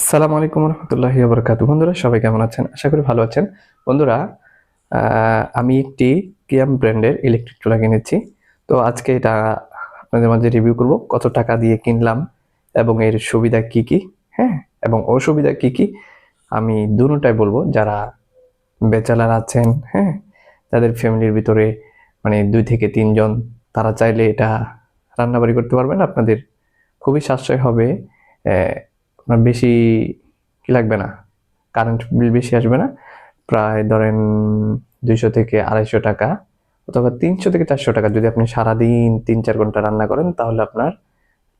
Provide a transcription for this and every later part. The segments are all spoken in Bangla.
আসসালামু আলাইকুম রহমতুল্লাহি বরকাত বন্ধুরা, সবাই কেমন আছেন? আশা করি ভালো আছেন। বন্ধুরা আমি একটি কিয়াম ব্র্যান্ডের ইলেকট্রিক চুলা কিনেছি। তো আজকে এটা আপনাদের মাঝে রিভিউ করব। কত টাকা দিয়ে কিনলাম এবং এর সুবিধা কি কি? হ্যাঁ এবং অসুবিধা কি কি? আমি দুটাই বলব। যারা বেচালার আছেন হ্যাঁ তাদের ফ্যামিলির ভিতরে মানে দুই থেকে তিনজন, তারা চাইলে এটা রান্নাবাড়ি করতে পারবেন। আপনাদের খুবই সাশ্রয় হবে। আপনার বেশি কি লাগবে না কারেন্ট বিল বেশি আসবে না প্রায় ধরেন দুইশো থেকে আড়াইশো টাকা অথবা তিনশো থেকে চারশো টাকা। যদি আপনি সারাদিন তিন চার ঘণ্টা রান্না করেন তাহলে আপনার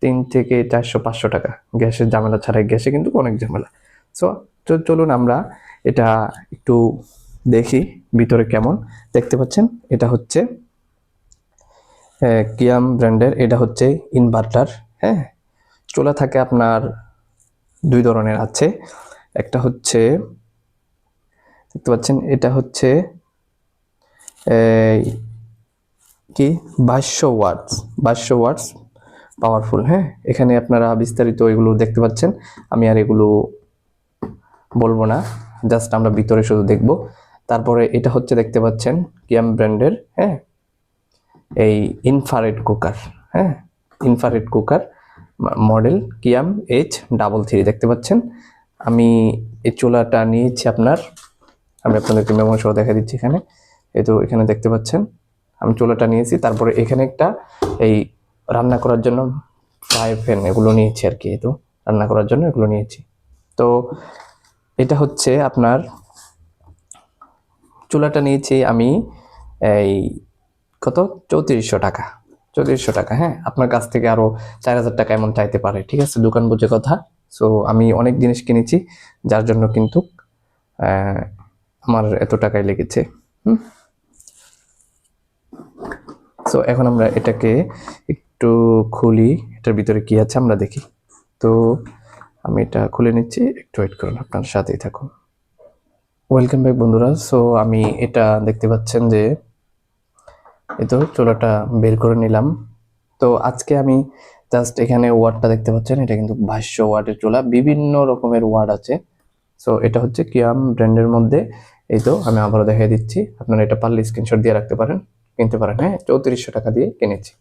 তিন থেকে চারশো পাঁচশো টাকা। গ্যাসের ঝামেলা ছাড়াই গ্যাসে কিন্তু অনেক ঝামেলা। সো তো চলুন আমরা এটা একটু দেখি ভিতরে কেমন। দেখতে পাচ্ছেন এটা হচ্ছে আহ, কিয়াম ব্র্যান্ডের এটা হচ্ছে ইনভার্টার হ্যাঁ। চুলা থাকে আপনার দুই ধরনের আছে। একটা হচ্ছে, দেখতে পাচ্ছেন, এটা হচ্ছে কি? বাইশশো ওয়াটস বাইশশো ওয়াটস পাওয়ারফুল হ্যাঁ? এখানে আপনারা বিস্তারিত এগুলো দেখতে পাচ্ছেন। আমি আর এগুলো বলব না, জাস্ট আমরা ভিতরে শুধু দেখব। তারপরে এটা হচ্ছে, দেখতে পাচ্ছেন কিয়াম ব্র্যান্ডের হ্যাঁ? এই ইনফারেড কুকার হ্যাঁ? Infrared cooker model Kiam H double three, দেখতে পাচ্ছেন? আমি এই চুলাটা নিয়েছি আপনার, আমি আপনাদেরকে মেমো সহ দেখা দিচ্ছি এখানে। এই তো এখানে দেখতে পাচ্ছেন, আমি চুলাটা নিয়েছি, তারপরে এখানে একটা এই রান্না করার জন্য ফ্রাই প্যান এগুলো নিয়েছি আর কি তো রান্না করার জন্য এগুলো নিয়েছি। তো এটা হচ্ছে আপনার, চুলাটা নিয়েছি আমি এই কত? চৌত্রিশশো টাকা। চৌত্রিশশো টাকা হ্যাঁ? আপনার কাছ থেকে আরও চার হাজার টাকা এমন চাইতে পারে, ঠিক আছে? দোকান বুঝে কথা। সো আমি অনেক জিনিস কিনেছি, যার জন্য কিন্তু আমার এত টাকাই লেগেছে, হুম? সো এখন আমরা এটাকে একটু খুলি, এটার ভিতরে কি আছে আমরা দেখি। তো, আমি এটা খুলে নিচ্ছি, একটু ওয়েট করুন, আপনার সাথেই থাকুন। ওয়েলকাম ব্যাক বন্ধুরা। সো আমি এটা দেখতে পাচ্ছেন যে এই তো চুলাটা বের করে নিলাম। তো আজকে আমি জাস্ট এখানে ওয়ার্ডটা দেখতে পাচ্ছেন, এটা কিন্তু ভাষ্য ওয়ার্ডের চুলা, বিভিন্ন রকমের ওয়ার্ড আছে। সো এটা হচ্ছে কিয়াম ব্র্যান্ডের মধ্যে। এই তো আমি আবারও দেখিয়ে দিচ্ছি, আপনারা এটা পারলে স্ক্রিনশট দিয়ে রাখতে পারেন, কিনতে পারেন হ্যাঁ চৌত্রিশশো টাকা দিয়ে কিনেছি।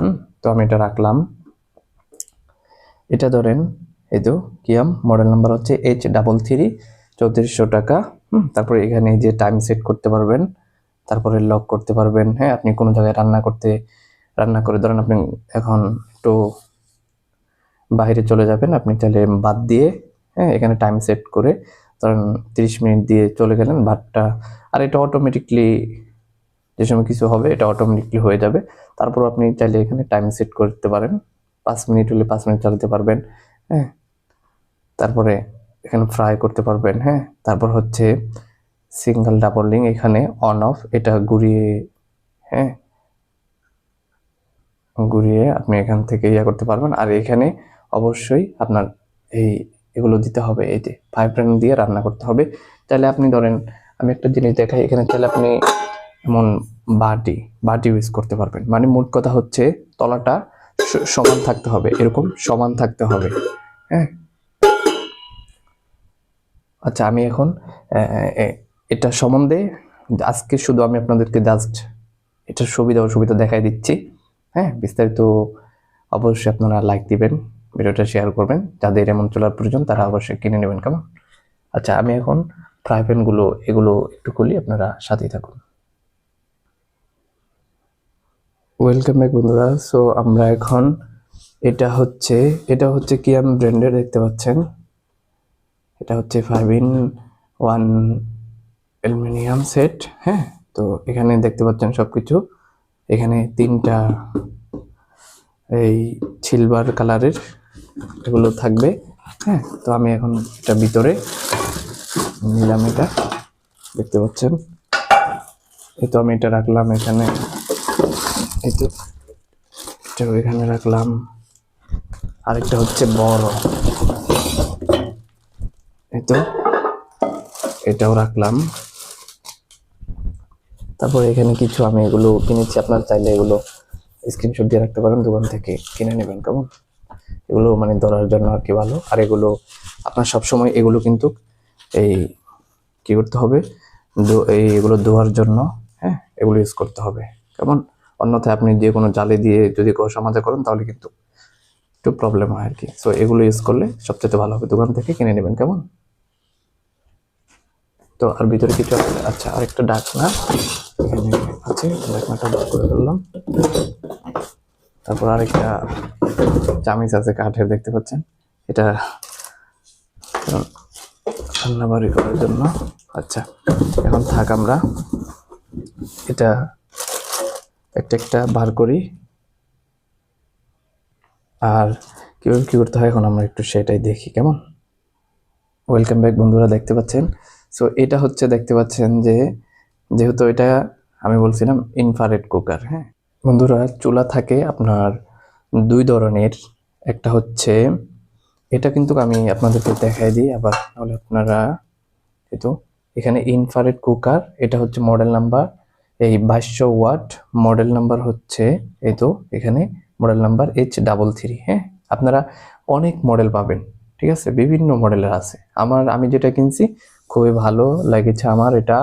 হুম, তো আমি এটা রাখলাম। এটা ধরেন, এই তো কিয়াম মডেল নাম্বার হচ্ছে এইচ ডাবল থ্রি চৌত্রিশশো টাকা। হুম, তারপরে এখানে যে টাইম সেট করতে পারবেন তারপরে লক করতে পারবেন। হ্যাঁ আপনি কোনো জায়গায় রান্না করতে, রান্না করে ধরেন আপনি এখন একটু বাইরে চলে যাবেন, আপনি চাইলে বাদ দিয়ে হ্যাঁ এখানে টাইম সেট করে ধরেন তিরিশ মিনিট দিয়ে চলে গেলেন, ভাতটা, আর এটা অটোমেটিকলি যে সময় কিছু হবে, এটা অটোমেটিকলি হয়ে যাবে। তারপর আপনি চাইলে এখানে টাইম সেট করতে পারেন। পাঁচ মিনিট হলে পাঁচ মিনিট চালাতে পারবেন হ্যাঁ। তারপরে এখানে ফ্রাই করতে পারবেন হ্যাঁ। তারপর হচ্ছে সিঙ্গেল ডাবল লিঙ্ক এখানে অন অফ এটা ঘুরিয়ে হ্যাঁ? ঘুরিয়ে আপনি এখান থেকে ইয়া করতে পারবেন। আর এখানে অবশ্যই আপনার এই এগুলো দিতে হবে, এই যে ফাইভ রান দিয়ে রান্না করতে হবে। তাহলে আপনি ধরেন, আমি একটা জিনিস দেখাই, এখানে চাইলে আপনি এমন বাটি বাটি ইউজ করতে পারবেন। মানে মোট কথা হচ্ছে, তলাটা সমান থাকতে হবে, এরকম সমান থাকতে হবে হ্যাঁ? আচ্ছা আমি এখন এটা সম্বন্ধে আজকে শুধু আমি আপনাদেরকে জাস্ট এটার সুবিধা অসুবিধা দেখাই দিচ্ছি। হ্যাঁ বিস্তারিত অবশ্যই আপনারা লাইক দিবেন, ভিডিওটা শেয়ার করবেন। যাদের এমন চলার প্রয়োজন, তারা অবশ্যই কিনে নেবেন, কেমন? আচ্ছা আমি এখন ফ্রাই প্যানগুলো এগুলো একটু খুলি, আপনারা সাথেই থাকুন। ওয়েলকাম ব্যাক বন্ধুরা। সো আমরা এখন এটা হচ্ছে এটা হচ্ছে কিয়াম ব্র্যান্ডের দেখতে পাচ্ছেন? এটা হচ্ছে five in one aluminium set হ্যাঁ? তো এখানে দেখতে পাচ্ছেন সব কিছু এখানে তিনটা এই সিলভার কালারের এগুলো থাকবে হ্যাঁ? তো আমি এখন এটা ভিতরে নিলাম এটা, দেখতে পাচ্ছেন? এই তো আমি এটা রাখলাম এখানে। এই তো এটা এখানে রাখলাম। আরেকটা হচ্ছে বড়। এই তো এটাও রাখলাম। তারপর এখানে কিছু আমি এগুলো কিনেছি। আপনার চাইলে এগুলো স্ক্রিনশট দিয়ে রাখতে পারেন, দোকান থেকে কিনে নেবেন। কেমন? এগুলো মানে ধরার জন্য আর কি ভালো। আর এগুলো আপনার সবসময় এগুলো কিন্তু এই কি করতে হবে? এই এগুলো ধোয়ার জন্য হ্যাঁ এগুলো ইউজ করতে হবে। কেমন? অন্যথায় আপনি যে কোনো জালে দিয়ে যদি কষা মাজা করেন, তাহলে কিন্তু একটু প্রবলেম হয় আর কি। সো এগুলো ইউজ করলে সবচেয়ে ভালো হবে। দোকান থেকে কিনে নেবেন। কেমন? তো আর ভিতরে কিছু আচ্ছা আরেকটা ডাকনা এখানে আছে ডাকনাটা বার করে ফেললাম তারপর আরেকটা চামিচ আছে কাঠের, দেখতে পাচ্ছেন? এটা রান্না বাড়ি করার জন্য। আচ্ছা এখন থাক আমরা। এটা একটা একটা বার করি। আর কীভাবে কী করতে হয় এখন আমরা একটু সেটাই দেখি, কেমন? ওয়েলকাম ব্যাক বন্ধুরা, দেখতে পাচ্ছেন? সো এটা হচ্ছে, দেখতে পাচ্ছেন যে, যেহেতু এটা আমি বলছিলাম ইনফারেড কুকার হ্যাঁ? বন্ধুরা, চুলা থাকে আপনার দুই ধরনের। একটা হচ্ছে, এটা কিন্তু আমি আপনাদেরকে দেখাই দিই, আবার তাহলে আপনারা তো এখানে ইনফারেড কুকার এটা হচ্ছে মডেল নাম্বার এই বাইশশো ওয়াট মডেল নাম্বার হচ্ছে, এই তো এখানে model number H double three হ্যাঁ? আপনারা অনেক মডেল পাবেন, ঠিক আছে? বিভিন্ন মডেলের আছে। আমার, আমি যেটা কিনছি, খুবই ভালো লেগেছে আমার, এটা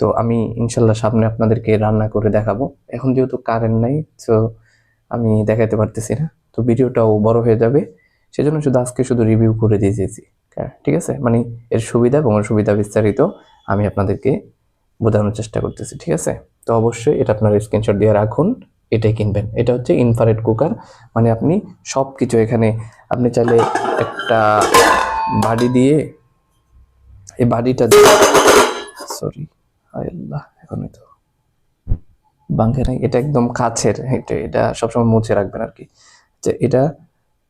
তো আমি ইনশাল্লাহ সামনে আপনাদেরকে রান্না করে দেখাবো। এখন যেহেতু কারেন্ট নাই তো আমি দেখাতে পারতেছি না। তো ভিডিওটাও বড় হয়ে যাবে। সেজন্য শুধু আজকে শুধু রিভিউ করে দিয়ে দিয়েছি। হ্যাঁ, ঠিক আছে? মানে এর সুবিধা এবং অসুবিধা বিস্তারিত আমি আপনাদেরকে বোঝানোর চেষ্টা করতেছি ঠিক আছে? তো অবশ্যই এটা আপনার স্ক্রিনশট দিয়ে রাখুন এটাই কিনবেন। এটা হচ্ছে ইনফারেড কুকার মানে আপনি সব কিছু এখানে আপনি চাইলে একটা বাড়ি দিয়ে এই বাড়িটা সরি আল্লাহ, এখন তো বাঙ্কে নাই, এটা একদম কাছের এটা এটা সবসময় মুছে রাখবেন আর কি। যে এটা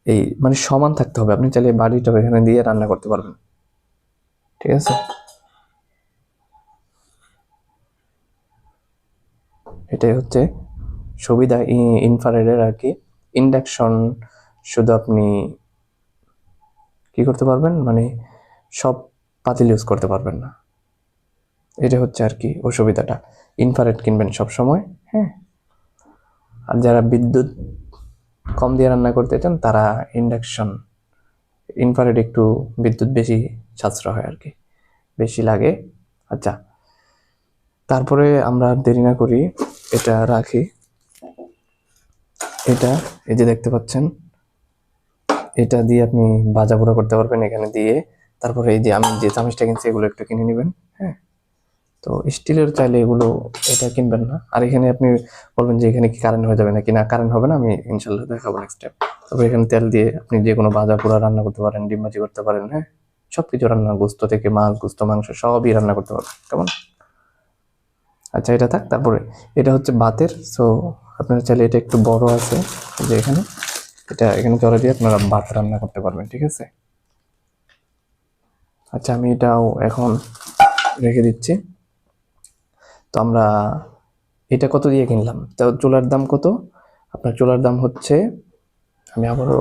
এই মানে সমান থাকতে হবে, আপনি চাইলে বাড়িটা এখানে দিয়ে রান্না করতে পারবেন। ঠিক আছে? এটাই হচ্ছে সুবিধা ইনফ্রারেডের আর কি। ইন্ডাকশন শুধু আপনি কি করতে পারবেন? মানে সব পাতিল ইউজ করতে পারবেন না। এটা হচ্ছে আর কি অসুবিধাটা। ইনফ্রারেড কিনবেন সব সময় হ্যাঁ। আর যারা বিদ্যুৎ কম দিয়ে রান্না করতে চান, তারা ইন্ডাকশন ইনফ্রারেড একটু বিদ্যুৎ বেশি সাশ্রয় হয় আর কি, বেশি লাগে। আচ্ছা তারপরে আমরা দেরি না করি, এটা রাখি। এটা, এই যে দেখতে পাচ্ছেন, এটা দিয়ে আপনি পোড়া করতে পারবেন এখানে দিয়ে। তারপরে এই যে আমি যে চামচটা কিনছি, এগুলো একটু কিনে নেবেন হ্যাঁ। তো স্টিলের চাইলে এগুলো এটা কিনবেন না। আর এখানে আপনি বলবেন যে এখানে কি কারেন্ট হয়ে যাবে নাকি? না কারেন্ট হবে না, আমি ইনশাল্লাহ দেখাবো নেক্সট টাইম তারপরে এখানে তেল দিয়ে আপনি যে কোনো ভাজা পোড়া রান্না করতে পারেন, ডিম করতে পারেন হ্যাঁ? সব কিছু রান্না, গোস্ত থেকে মাছ, গোস্ত, মাংস সবই রান্না করতে পারবেন। কেমন? আচ্ছা এটা থাক, তারপরে এটা হচ্ছে বাতের। সো আপনারা চাইলে এটা একটু বড় আছে যে এখানে। এটা এখানে জলে দিয়ে আপনারা ভাত রান্না করতে পারবেন, ঠিক আছে? আচ্ছা আমি এটাও এখন রেখে দিচ্ছি। তো আমরা এটা কত দিয়ে কিনলাম? তো চুলার দাম কত? আপনার চুলার দাম হচ্ছে, আমি আবারও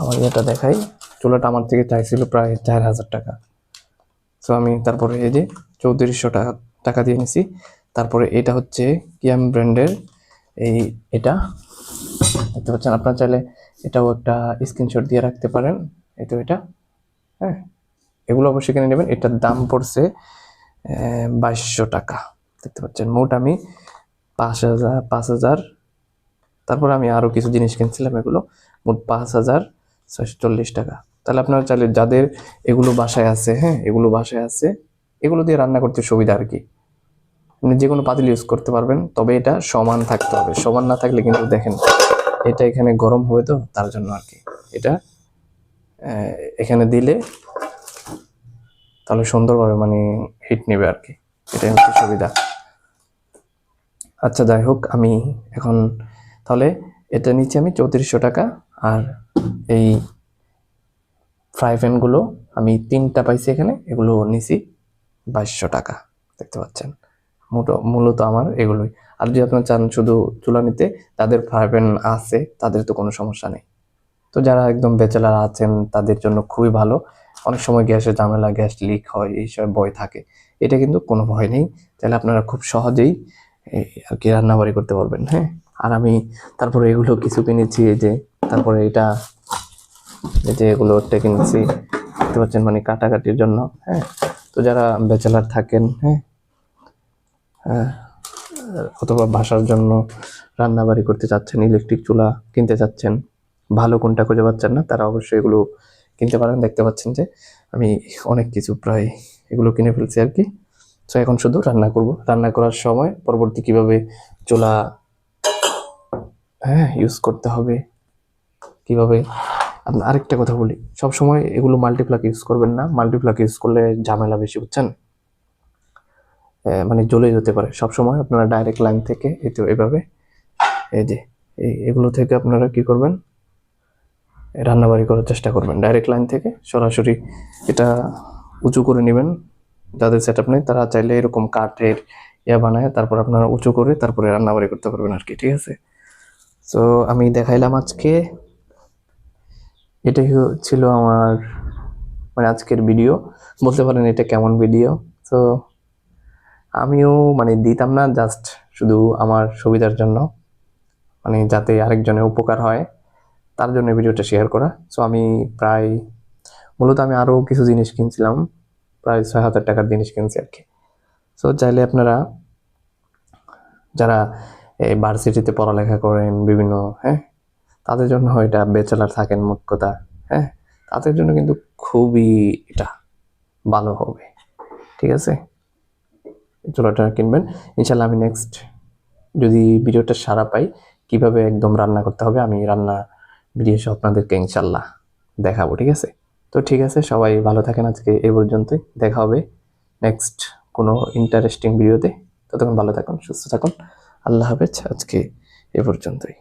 আমার এটা দেখাই। চুলাটা আমার থেকে চাইছিল প্রায় চার হাজার টাকা। তো আমি তারপরে এই যে চৌত্রিশশো টাকা টাকা দিয়ে নিছি। তারপরে এটা হচ্ছে কিয়াম ব্র্যান্ডের এই এটা। দেখতে পাচ্ছেন, আপনার চাইলে এটাও একটা স্ক্রিনশট দিয়ে রাখতে পারেন। এই তো এটা হ্যাঁ। এগুলো অবশ্যই কিনে নেবেন। এটার দাম পড়ছে বাইশশো টাকা। দেখতে পাচ্ছেন। মোট আমি পাঁচ হাজার পাঁচ হাজার। তারপর আমি আরও কিছু জিনিস কিনছিলাম এগুলো। মোট পাঁচ হাজার ছয়শো চল্লিশ টাকা। তাহলে আপনারা চাইলে যাদের এগুলো বাসায় আছে হ্যাঁ এগুলো বাসায় আছে, এগুলো দিয়ে রান্না করতে সুবিধা আর কি। আপনি যে কোনো পাতিল ইউজ করতে পারবেন, তবে এটা সমান থাকতে হবে। সমান না থাকলে কিন্তু দেখেন, এটা এখানে গরম হবে তো, তার জন্য আর কি। এটা এখানে দিলে তাহলে সুন্দরভাবে মানে হিট নেবে আর কি। এটাই হচ্ছে সুবিধা। আচ্ছা যাই হোক, আমি এখন তাহলে এটা নিচ্ছি আমি চৌত্রিশশো টাকা আর এই ফ্রাই প্যানগুলো আমি তিনটা পাইছি এখানে, এগুলো নিছি বাইশশো টাকা, দেখতে পাচ্ছেন। মোটো মূলত আমার এগুলোই। আর যদি আপনার চান শুধু চুলা নিতে, তাদের ফ্রাই প্যান আছে, তাদের তো কোনো সমস্যা নেই। তো যারা একদম বেচেলার আছেন, তাদের জন্য খুবই ভালো। অনেক সময় গ্যাসের ঝামেলা, গ্যাস লিক হয় এইসব ভয় থাকে। এটা কিন্তু কোনো ভয় নেই। তাহলে আপনারা খুব সহজেই আর কি রান্নাবাড়ি করতে পারবেন হ্যাঁ? আর আমি তারপরে এগুলো কিছু কিনেছি এই যে তারপরে এটা এই যে এগুলো টেকে নিচ্ছি দেখতে পাচ্ছেন মানে কাটাকাটির জন্য হ্যাঁ? তো যারা ব্যাচেলার থাকেন হ্যাঁ? হ্যাঁ, অথবা বাসার জন্য রান্না বাড়ি করতে চাচ্ছেন ইলেকট্রিক চুলা কিনতে চাচ্ছেন ভালো কোনটা খুঁজে পাচ্ছেন না তারা অবশ্যই এগুলো কিনতে পারেন। দেখতে পাচ্ছেন যে আমি অনেক কিছু প্রায় এগুলো কিনে ফেলছি আর কি। তো এখন শুধু রান্না করব। রান্না করার সময় পরবর্তী কীভাবে চুলা হ্যাঁ ইউজ করতে হবে, কীভাবে? আপনার আরেকটা কথা বলি। সব সময় এগুলো মাল্টিপ্লাক ইউজ করবেন না। মাল্টিপ্লাক ইউজ করলে ঝামেলা বেশি, বুঝছেন? মানে জ্বলে যেতে পারে। সব সময় আপনারা ডাইরেক্ট লাইন থেকে এতে এভাবে, এই যে এগুলো থেকে আপনারা কি করবেন? রান্নাবাড়ি করার চেষ্টা করবেন। ডাইরেক্ট লাইন থেকে সরাসরি এটা উঁচু করে নেবেন। যাদের সেট আপ নেই, তারা চাইলে এরকম কাঠের ইয়া বানায়, তারপর আপনারা উঁচু করে তারপরে রান্নাবাড়ি করতে পারবেন আর কি ঠিক আছে? তো আমি দেখাইলাম আজকে। এটাই ছিল আমার মানে আজকের ভিডিও বলতে পারেন এটা কেমন ভিডিও তো আমিও মানে দিতাম না জাস্ট শুধু আমার সুবিধার জন্য। মানে যাতে আরেকজনের উপকার হয়, তার জন্য ভিডিওটা শেয়ার করা। সো আমি প্রায়, মূলত আমি আরও কিছু জিনিস কিনছিলাম। প্রায় ছয় হাজার টাকার জিনিস কিনছি আর কি। সো চাইলে আপনারা যারা এই ভার্সিটিতে পড়ালেখা করেন, বিভিন্ন হ্যাঁ তাদের জন্য এটা ব্যাচেলার থাকেন মোট কথা হ্যাঁ তাদের জন্য কিন্তু খুবই এটা ভালো হবে, ঠিক আছে? চুলাটা কিনবেন। ইনশাল্লাহ আমি নেক্সট যদি ভিডিওটা সারা পাই, কীভাবে একদম রান্না করতে হবে, আমি রান্না ভিডিও সহ আপনাদেরকে ইনশাল্লাহ দেখাবো, ঠিক আছে? তো ঠিক আছে, সবাই ভালো থাকেন আজকে এই পর্যন্তই। দেখা হবে নেক্সট কোনো ইন্টারেস্টিং ভিডিওতে ততক্ষণ ভালো থাকুন, সুস্থ থাকুন। আল্লাহ হাফেজ, আজকে এ পর্যন্তই।